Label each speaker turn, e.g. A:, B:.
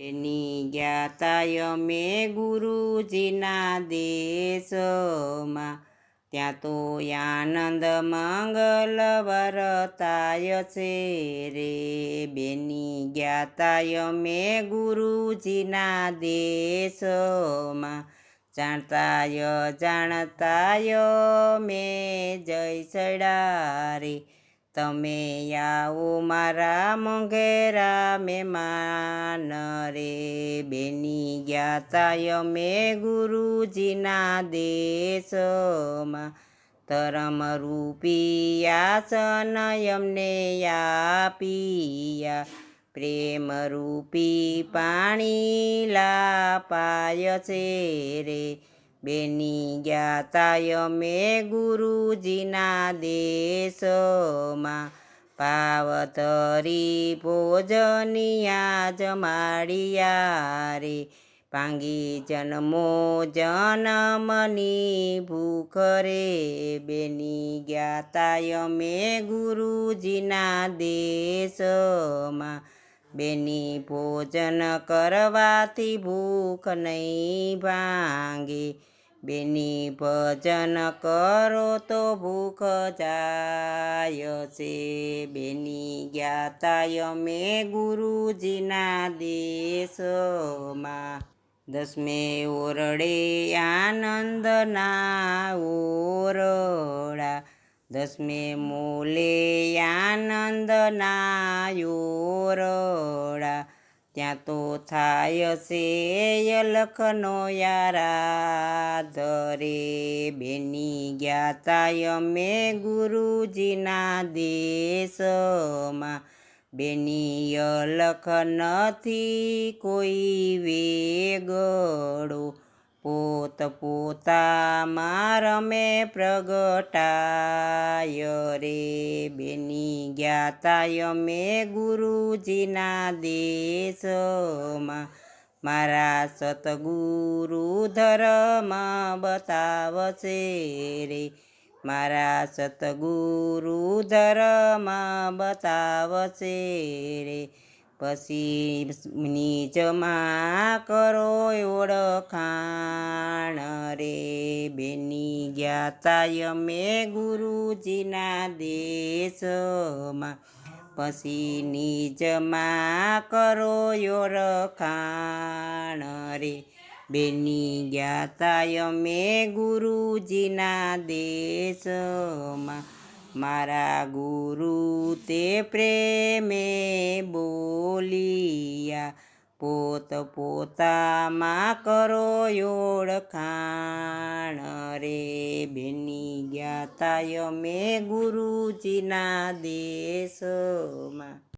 A: એની ગયા અમે ગુરુજીના દેશમાં. ત્યાં તો આનંદ મંગલ વરતાય છે રે બેની ગયા અમે ગુરુજીના દેશમાં. જાણતાય જાણતાય મેં જય સડા રે તમે આવો મારા મોંઘેરા મહેમાન. રે બેની ગયા તા અમે ગુરુજીના દેશમાં ધર્મ રૂપી આસન અમને આપીયા પ્રેમ રૂપી પાણી લાપાય છે રે બેની ગયા તા અમે ગુરુજીના દેશમાં પાવતરી ભોજનિયા જમાડિયા રે પાંગી જન્મો જનમની ભૂખ રે બેની ગયા મે ગુરુજીના દેશમાં. બેની ભોજન કરવાથી ભૂખ નહીં ભાંગે. બેની ભજન કરો તો ભૂખ જાય છે. બેની જ્ઞાતાય અમે ગુરુજીના દેશમાં. દસમે ઓરડે આનંદના ઓરડા. દસમે મોલે આનંદના ઓરડા. ત્યાં તો થાય છે અલખનો યારાધરે. બેની ગયા તાય અમે ગુરુજીના દેશમાં. બેની અલખ નથી કોઈ વેગડો પોત પોતામાં રમે પ્રગટાય રે બેની ગયા તા અમે ગુરુજીના દેશમાં મારા સતગુરુ ધર્મ બતાવશે રે મારા સતગુરુ ધર્મ બતાવશે રે પછી નીચમાં કરો ઓળખાણ રે. બેની ગયા તા અમે ગુરુજીના દેશમાં. પછી નીચમાં કરો ઓળખાણ રે. બેની ગયા તા અમે ગુરુજીના દેશમાં. મારા ગુરુ તે પ્રેમે બોલિયા. પોત પોતામાં કરો ઓળખાણ. રે બેની ગયા તા મેં ગુરુજીના દેશમાં.